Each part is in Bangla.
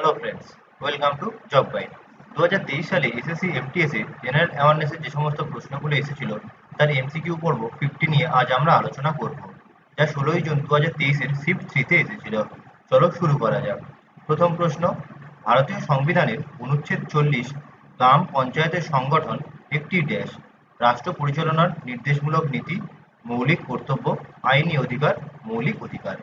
Hello friends welcome to job guide দু হাজার তেইশ সালে এসএসসি এমটিএসে জেনারেল অ্যাওয়ারনেসের যে সমস্ত প্রশ্নগুলো এসেছিল, তার এমসিকিউ পর্ব ফিফটি নিয়ে আজ আমরা আলোচনা করব, যা ষোলোই জুন দু হাজার তেইশের শিফট থ্রিতে এসেছিল। চলো শুরু করা যাক। প্রথম প্রশ্ন, ভারতীয় সংবিধানের অনুচ্ছেদ চল্লিশ, গ্রাম পঞ্চায়েতের সংগঠন একটি ড্যাশ রাষ্ট্র পরিচালনার নির্দেশমূলক নীতি, মৌলিক কর্তব্য, আইনি অধিকার, মৌলিক অধিকার।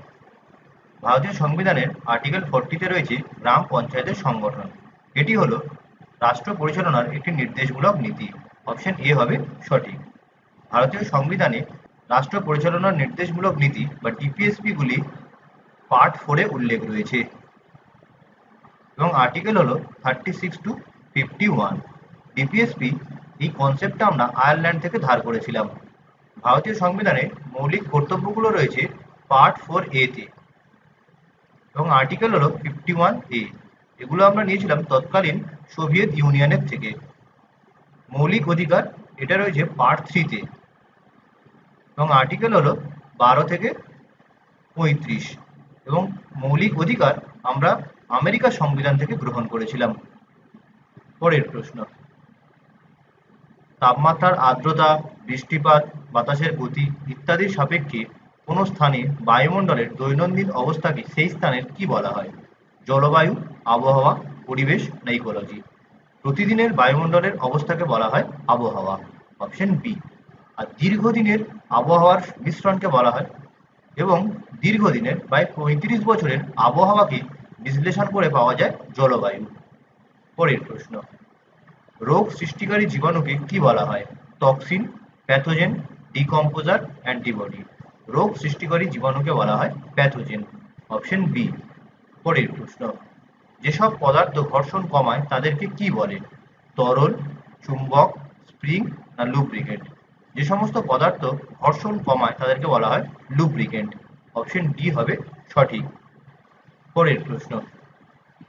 ভারতীয় সংবিধানের আর্টিকেল ফোরটিতে রয়েছে গ্রাম পঞ্চায়েতের সংগঠন। এটি হলো রাষ্ট্র পরিচালনার একটি নির্দেশমূলক নীতি। অপশন এ হবে সঠিক। ভারতীয় সংবিধানে রাষ্ট্র পরিচালনার নির্দেশমূলক নীতি বা ডিপিএসপি গুলি পার্ট ফোরে উল্লেখ রয়েছে। এবং আর্টিকেল হলো thirty six to fifty one DPSP এই কনসেপ্টটা আমরা আয়ারল্যান্ড থেকে ধার করেছিলাম। ভারতীয় সংবিধানে মৌলিক কর্তব্যগুলো রয়েছে পার্ট ফোর এতে এবং আর্টিকেল হলো ফিফটি ওয়ান এ এগুলো আমরা নিয়েছিলাম তৎকালীন সোভিয়েত ইউনিয়নের থেকে। মৌলিক অধিকার, এটা রয়েছে পার্ট থ্রিতে এবং আর্টিকেল হলো বারো থেকে পঁয়ত্রিশ। এবং মৌলিক অধিকার আমরা আমেরিকার সংবিধান থেকে গ্রহণ করেছিলাম। পরের প্রশ্ন। তাপমাত্রার আর্দ্রতা, বৃষ্টিপাত, বাতাসের গতি ইত্যাদির সাপেক্ষে কোনো স্থানে বায়ুমণ্ডলের দৈনন্দিন অবস্থাকে সেই স্থানের কি বলা হয়? জলবায়ু, আবহাওয়া, পরিবেশ না ইকোলজি? প্রতিদিনের বায়ুমণ্ডলের অবস্থাকে বলা হয় আবহাওয়া, অপশন বি। আর দীর্ঘদিনের আবহাওয়ার মিশ্রণকে বলা হয় এবং দীর্ঘদিনের প্রায় পঁয়ত্রিশ বছরের আবহাওয়াকে বিশ্লেষণ করে পাওয়া যায় জলবায়ু। পরের প্রশ্ন, রোগ সৃষ্টিকারী জীবাণুকে কি বলা হয়? Toxin, pathogen, decomposer, antibody. রোগ সৃষ্টিকারী জীবাণুকে বলা হয় প্যাথোজেন অপশন বি পরের প্রশ্ন। যেসব পদার্থ ঘর্ষণ কমায়, তাদেরকে কি বলে? তরল, চুম্বক, স্প্রিং না লুব্রিকেন্ট যে সমস্ত পদার্থ ঘর্ষণ কমায়, তাদেরকে বলা হয় লুব্রিকেন্ট অপশন ডি হবে সঠিক। পরের প্রশ্ন,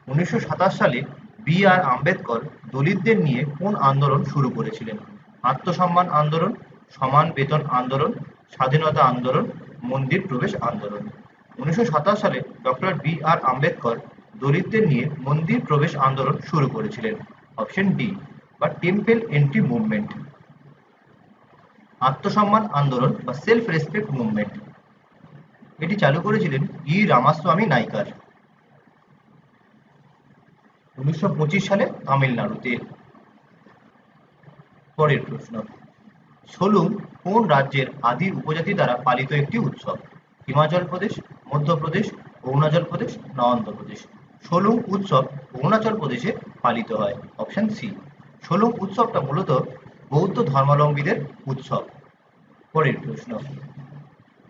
উনিশশো সাতাশ সালে বি আর আম্বেদকর দলিতদের নিয়ে কোন আন্দোলন শুরু করেছিলেন? আত্মসম্মান আন্দোলন, সমান বেতন আন্দোলন স্বাধীনতা আন্দোলন, মন্দির প্রবেশ আন্দোলন। উনিশশো সাতাশ সালে ডক্টর বি আর আম্বেদকর দলিতদের নিয়ে মন্দির প্রবেশ আন্দোলন শুরু করেছিলেন। অপশন ডি, বা টেম্পেল এন্ট্রি মুভমেন্ট। আত্মসম্মান আন্দোলন, বা সেলফ রেসপেক্ট মুভমেন্ট। এটি চালু করেছিলেন ই রামাস্বামী নাইকার। উনিশশো পঁচিশ সালে তামিলনাড়ুতে। পরের প্রশ্ন সোলুং কোন রাজ্যের আদি উপজাতি দ্বারা পালিত একটি উৎসব? হিমাচল প্রদেশ মধ্যপ্রদেশ অরুণাচল প্রদেশ না অন্ধ্রপ্রদেশ সোলুং উৎসব অরুণাচল প্রদেশে পালিত হয়। Option C. সোলুং উৎসবটা মূলত বৌদ্ধ ধর্মাবলম্বীদের উৎসব। পরের প্রশ্ন।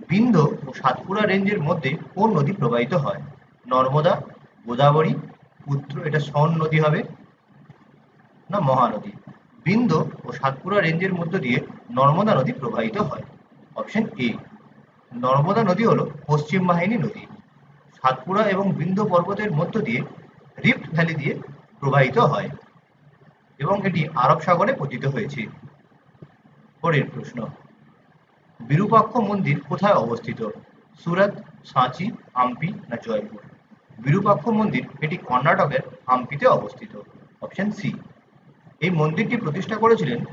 বিন্ধ্য ও সাতপুরা রেঞ্জের মধ্যে কোন নদী প্রবাহিত হয়? নর্মদা, গোদাবরী পুত্র এটা সন নদী হবে না মহানদী? বিন্ধ্য ও সাতপুরা রেঞ্জের মধ্য দিয়ে নর্মদা নদী প্রবাহিত হয়। অপশন এ নর্মদা নদী হলো পশ্চিম বাহিনী নদী। সাতপুরা এবং বিন্ধ্য পর্বতের মধ্য দিয়ে রিফ্ট ভ্যালি দিয়ে প্রবাহিত হয় এবং এটি আরব সাগরে পতিত হয়েছে। পরের প্রশ্ন, বিরূপাক্ষ মন্দির কোথায় অবস্থিত? সুরত, সাঁচি, আম্পি না জয়পুর? বিরূপাক্ষ মন্দির এটি কর্ণাটকের হাম্পিতে অবস্থিত। অপশন সি এই মন্দিরটি প্রতিষ্ঠা করেছিলেন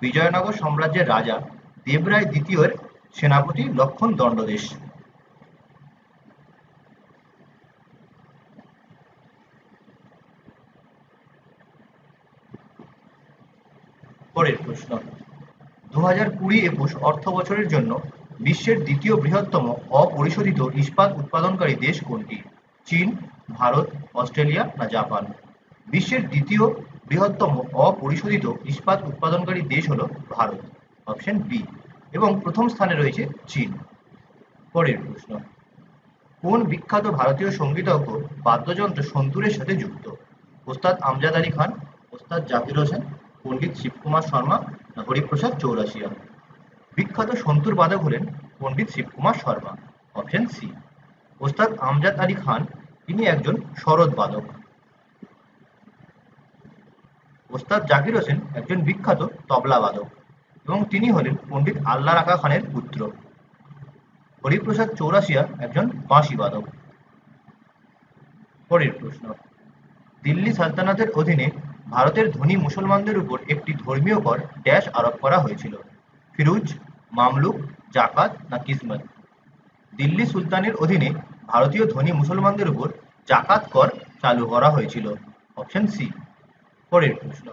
বিজয়নগর সাম্রাজ্যের রাজা দেবরায় দ্বিতীয়ের সেনাপতি লক্ষণ দণ্ডদেশ। পরের প্রশ্ন। দু হাজার কুড়ি একুশ অর্থ বছরের জন্য বিশ্বের দ্বিতীয় বৃহত্তম অপরিশোধিত ইস্পাত উৎপাদনকারী দেশ কোনটি? চীন, ভারত, অস্ট্রেলিয়া না জাপান? বিশ্বের দ্বিতীয় বৃহত্তম অপরিশোধিত ইস্পাত উৎপাদনকারী দেশ হল ভারত অপশন বি এবং প্রথম স্থানে রয়েছে চীন। পরের প্রশ্ন, কোন বিখ্যাত ভারতীয় সঙ্গীতজ্ঞ বাদ্যযন্ত্র সন্তুরের সাথে যুক্ত? ওস্তাদ আমজাদ আলী খান, ওস্তাদ জাকির হোসেন, পণ্ডিত শিবকুমার শর্মা হরিপ্রসাদ চৌরাশিয়া বিখ্যাত সন্তুর বাদক হলেন পণ্ডিত শিবকুমার শর্মা অপশন সি ওস্তাদ আমজাদ আলী খান, তিনি একজন শরৎ বাদক। ওস্তাদ জাকির হোসেন একজন বিখ্যাত তবলা বাদক এবং তিনি হলেন পণ্ডিত আল্লাহ রাখা খানের পুত্র। হরিপ্রসাদ চৌরাশিয়া একজন বাঁশি বাদক। পরের প্রশ্ন, দিল্লি সালতানাতের অধীনে ভারতের ধনী মুসলমানদের উপর একটি ধর্মীয় কর ড্যাশ আরোপ করা হয়েছিল, ফিরুজ, মামলুক, জাকাত না কিসমত? দিল্লি সুলতানের অধীনে ভারতীয় ধনী মুসলমানদের উপর জাকাত কর চালু করা হয়েছিল। অপশন সি পরের প্রশ্ন।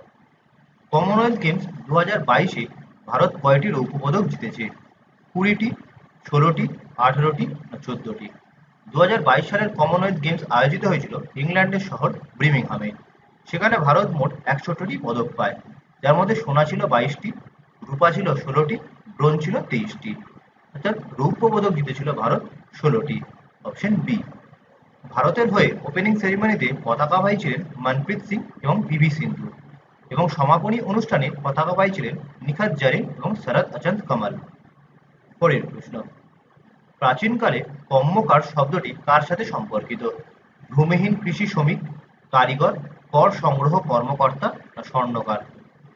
কমনওয়েলথ গেমস দু হাজার বাইশে ভারত কয়টি রৌপ্য পদক জিতেছে? কুড়িটি, ষোলোটি, আঠেরোটি চোদ্দটি। দু হাজার বাইশ সালের কমনওয়েলথ গেমস আয়োজিত হয়েছিল ইংল্যান্ডের শহর ব্রিমিংহামে সেখানে ভারত মোট একষট্টি পদক পায়। যার মধ্যে সোনা ছিল বাইশটি, রূপা ছিল ষোলোটি, ব্রোঞ্জ ছিল তেইশটি। অর্থাৎ রৌপ্য পদক জিতেছিল ভারত ষোলোটি। অপশন বি ভারতের হয়ে ওপেনিং সেরিমনিতে পতাকাবাহী ছিলেন মনপ্রীত সিং এবং পিভি সিন্ধু এবং সমাপনী অনুষ্ঠানে পতাকাবাহী ছিলেন নিখাত জারিন এবং শরৎ আচন্দ কামাল। পরের প্রশ্ন, প্রাচীনকালে কম্মকার শব্দটি কার সাথে সম্পর্কিত? ভূমিহীন কৃষি শ্রমিক, কারিগর, কর সংগ্রহ কর্মকর্তা না স্বর্ণকার?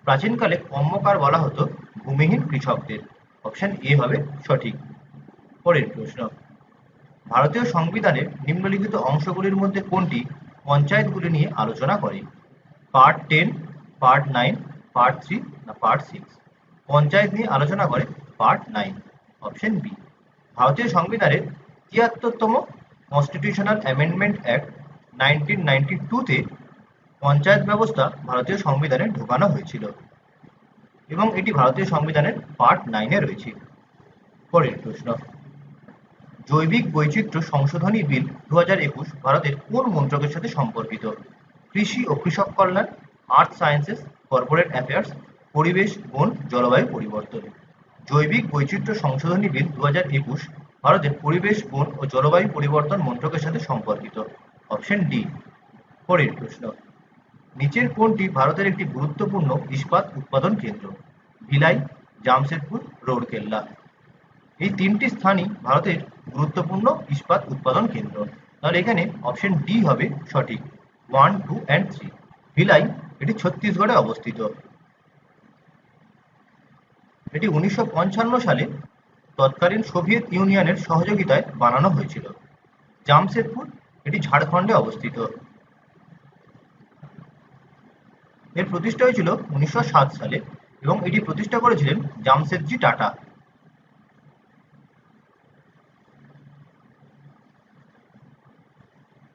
প্রাচীনকালে কম্মকার বলা হতো ভূমিহীন কৃষকদের। অপশন এ হবে সঠিক। পরের প্রশ্ন ভারতীয় সংবিধানের নিম্নলিখিত অংশগুলির মধ্যে কোনটি পঞ্চায়েতগুলি নিয়ে আলোচনা করে? Part ten, part nine, part three না পার্ট সিক্স? পঞ্চায়েত নিয়ে আলোচনা করে পার্ট নাইন, অপশন বি। ভারতীয় সংবিধানের তিয়াত্তরতম constitutional amendment act nineteen ninety টুতে পঞ্চায়েত ব্যবস্থা ভারতীয় সংবিধানে ঢোকানো হয়েছিল এবং এটি ভারতীয় সংবিধানের পার্ট নাইনে রয়েছে। পরের প্রশ্ন। জৈবিক বৈচিত্র্য সংশোধনী বিল দু হাজার একুশ ভারতের কোন মন্ত্রকের সাথে সম্পর্কিত? কৃষি ও কৃষক কল্যাণ, আর্থ সায়েন্সেস, কর্পোরেট অ্যাফেয়ার্স, পরিবেশ, বন, জলবায়ু পরিবর্তন। জৈবিক বৈচিত্র্য সংশোধনী বিল দু হাজার একুশ ভারতের পরিবেশ, বন ও জলবায়ু পরিবর্তন মন্ত্রকের সাথে সম্পর্কিত? অপশন ডি, পরের প্রশ্ন। নিচের কোনটি ভারতের একটি গুরুত্বপূর্ণ ইস্পাত উৎপাদন কেন্দ্র? ভিলাই, জামশেদপুর রৌরকেল্লা এই তিনটি স্থানই ভারতের গুরুত্বপূর্ণ ইস্পাত উৎপাদন কেন্দ্র। তাহলে এখানে অপশন ডি হবে সঠিক। One two and three Bhilai এটি ছত্তিশগড়ে অবস্থিত। এটি উনিশশো পঞ্চান্ন সালে তৎকালীন সোভিয়েত ইউনিয়নের সহযোগিতায় বানানো হয়েছিল। জামশেদপুর, এটি ঝাড়খণ্ডে অবস্থিত। এর প্রতিষ্ঠা হয়েছিল উনিশশো সাত সালে এবং এটি প্রতিষ্ঠা করেছিলেন জামশেদজি টাটা।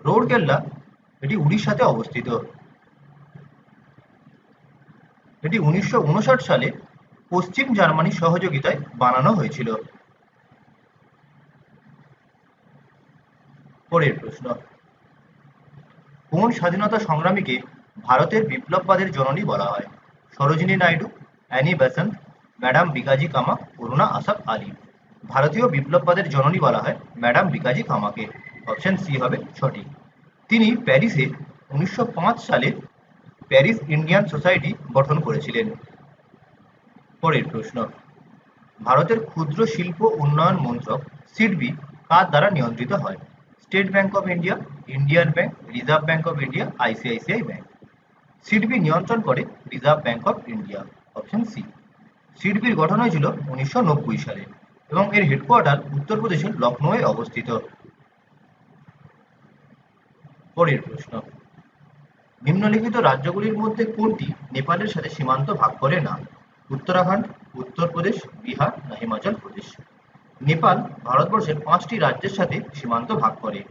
রৌরকেল্লা এটি উড়িষ্যাতে অবস্থিত। এটি উনিশশো উনষাট সালে পশ্চিম জার্মানির সহযোগিতায় বানানো হয়েছিল। পরের প্রশ্ন। কোন স্বাধীনতা সংগ্রামীকে ভারতের বিপ্লববাদের জননী বলা হয়? Sarojini Naidu, Annie Besant, madam Bhikaji Cama Aruna Asaf Ali. ভারতীয় বিপ্লববাদের জননী বলা হয় ম্যাডাম বিকাজি কামাকে। অপশন সি হবে সঠিক। তিনি প্যারিসে উনিশশো সালে প্যারিস ইন্ডিয়ান সোসাইটি গঠন করেছিলেন। পরের প্রশ্ন। ভারতের ক্ষুদ্র শিল্প উন্নয়ন মন্ত্রক সিডবি কার দ্বারা নিয়ন্ত্রিত হয়? State Bank of India, Indian Bank Reserve Bank of India, ICICI Bank SIDBI নিয়ন্ত্রণ করে Reserve Bank of India. Option C. সিডবির গঠন হয়েছিল উনিশশো নব্বই সালে এবং এর হেডকোয়ার্টার উত্তরপ্রদেশের লখনৌয়ে অবস্থিত। পরের প্রশ্ন। নিম্নলিখিত রাজ্যগুলির মধ্যে কোনটি নেপালের সাথে সীমান্ত ভাগ করে না? উত্তরাখণ্ড, উত্তরপ্রদেশ, বিহার না হিমাচল প্রদেশ? নেপাল ভারতবর্ষের পাঁচটি রাজ্যের সাথে সীমান্ত ভাগ করে।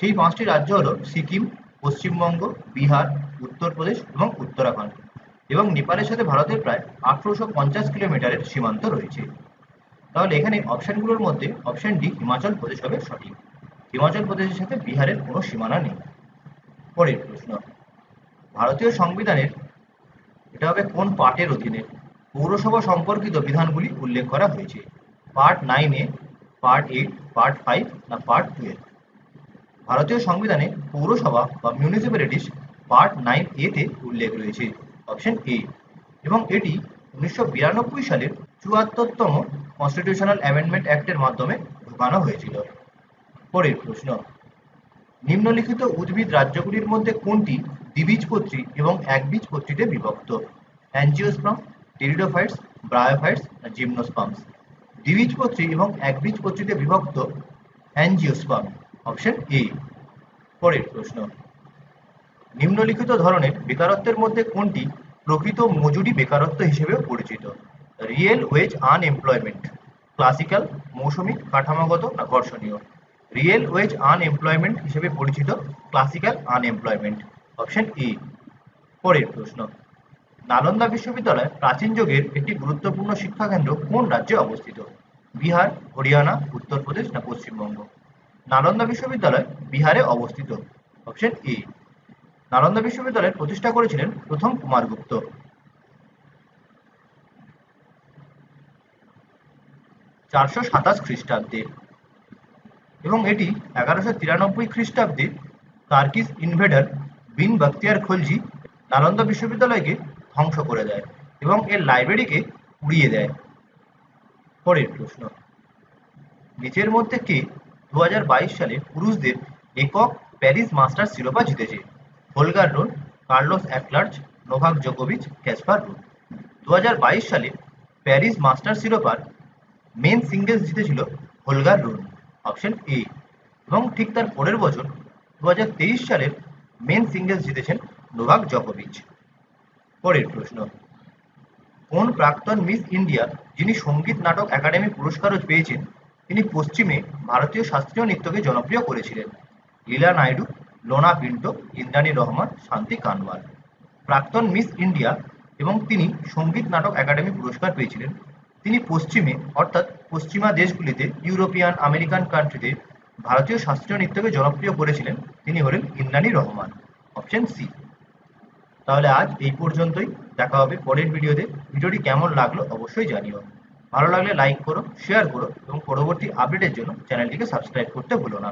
সেই পাঁচটি রাজ্য হল সিকিম, পশ্চিমবঙ্গ, বিহার, উত্তরপ্রদেশ এবং উত্তরাখণ্ড। এবং নেপালের সাথে ভারতের প্রায় আঠারোশো পঞ্চাশ কিলোমিটারের সীমান্ত রয়েছে। তাহলে এখানে অপশনগুলোর মধ্যে অপশন ডি হিমাচল প্রদেশ হবে সঠিক। হিমাচল প্রদেশের সাথে বিহারের কোনো সীমানা নেই। পরের প্রশ্ন। ভারতীয় সংবিধানের, এটা হবে কোন পার্টের অধীনে পৌরসভা সম্পর্কিত বিধানগুলি উল্লেখ করা হয়েছে? পার্ট নাইনে পার্ট এইট, পার্ট ফাইভ না পার্ট টুয়েলভ? ভারতীয় সংবিধানে পৌরসভা বা মিউনিসিপ্যালিটিস পার্ট নাইন এতে উল্লেখ রয়েছে অপশন এ এবং এটি উনিশশো বিরানব্বই সালের চুয়াত্তরতম কনস্টিটিউশনাল অ্যামেন্ডমেন্ট অ্যাক্টের মাধ্যমে ঢোকানো হয়েছিল। পরের প্রশ্ন নিম্নলিখিত উদ্ভিদ রাজ্যগুলির মধ্যে কোনটি দ্বিবীজপত্রী এবং একবীজপত্রীতে বিভক্ত? অ্যাঞ্জিওস্পাম টেরিডোফাইটস ব্রায়োফাইটস জিমনোস্পামস দ্বিবীজপত্রী এবং একবীজপত্রীতে বিভক্ত অ্যাঞ্জিওস্পাম অপশন এ পরের প্রশ্ন। নিম্নলিখিত ধরনের বেকারত্বের মধ্যে কোনটি প্রকৃত মজুরি বেকারত্ব হিসেবেও পরিচিত? রিয়েল ওয়েজ আনএমপ্লয়মেন্ট ক্লাসিক্যাল মৌসুমি, কাঠামোগত না রিয়েল ওয়েজ আনএমপ্লয়মেন্ট হিসেবে পরিচিত ক্লাসিক্যাল আনএমপ্লয়মেন্ট অপশন ই পরের প্রশ্ন। নালন্দা বিশ্ববিদ্যালয় প্রাচীন যুগের একটি গুরুত্বপূর্ণ শিক্ষাকেন্দ্র কোন রাজ্যে অবস্থিত? বিহার, হরিয়ানা, উত্তরপ্রদেশ না পশ্চিমবঙ্গ? নালন্দা বিশ্ববিদ্যালয় বিহারে অবস্থিত অপশন এ নালন্দা বিশ্ববিদ্যালয়ের প্রতিষ্ঠা করেছিলেন প্রথম কুমারগুপ্ত চারশো সাতাশ খ্রিস্টাব্দে। এবং এটি এগারোশো তিরানব্বই খ্রিস্টাব্দে তার্কিস ইনভেডার বিন বখতিয়ার খলজি নালন্দা বিশ্ববিদ্যালয়কে ধ্বংস করে দেয় এবং এর লাইব্রেরিকে উড়িয়ে দেয়। পরের প্রশ্ন, নিচের মধ্যে কে দু হাজার বাইশ সালে পুরুষদের একক প্যারিস মাস্টার শিরোপা জিতেছে? Holger road, Carlos Alcaraz Novak জোকোভিচ, ক্যাসপার রুড। দু সালে প্যারিস মাস্টার শিরোপার মেন সিঙ্গেলস জিতেছিল হোলগার রুন অপশন এ এবং ঠিক তার পরের বছর দু সালের মেন সিঙ্গেলস জিতেছেন নোভাক জকোভিচ। পরের প্রশ্ন, কোন প্রাক্তন মিস ইন্ডিয়া যিনি সংগীত নাটক একাডেমি পুরস্কারও পেয়েছেন, তিনি পশ্চিমে ভারতীয় শাস্ত্রীয় নৃত্যকে জনপ্রিয় করেছিলেন? লীলা নাইডু, লোনা পিন্টো, ইন্দ্রাণী রহমান, শান্তি কানওয়াল। প্রাক্তন মিস ইন্ডিয়া এবং তিনি সংগীত নাটক একাডেমি পুরস্কার পেয়েছিলেন তিনি পশ্চিমে, অর্থাৎ পশ্চিমা দেশগুলিতে ইউরোপিয়ান, আমেরিকান কান্ট্রিতে ভারতীয় শাস্ত্রীয় নৃত্যকে জনপ্রিয় করেছিলেন তিনি হলেন ইন্দ্রাণী রহমান অপশন সি তাহলে আজ এই পর্যন্তই। দেখা হবে পরের ভিডিওতে। ভিডিওটি কেমন লাগল অবশ্যই জানিও। ভালো লাগলে লাইক করো শেয়ার করো এবং পরবর্তী আপডেটের জন্য চ্যানেলটিকে সাবস্ক্রাইব করতে ভুলো না।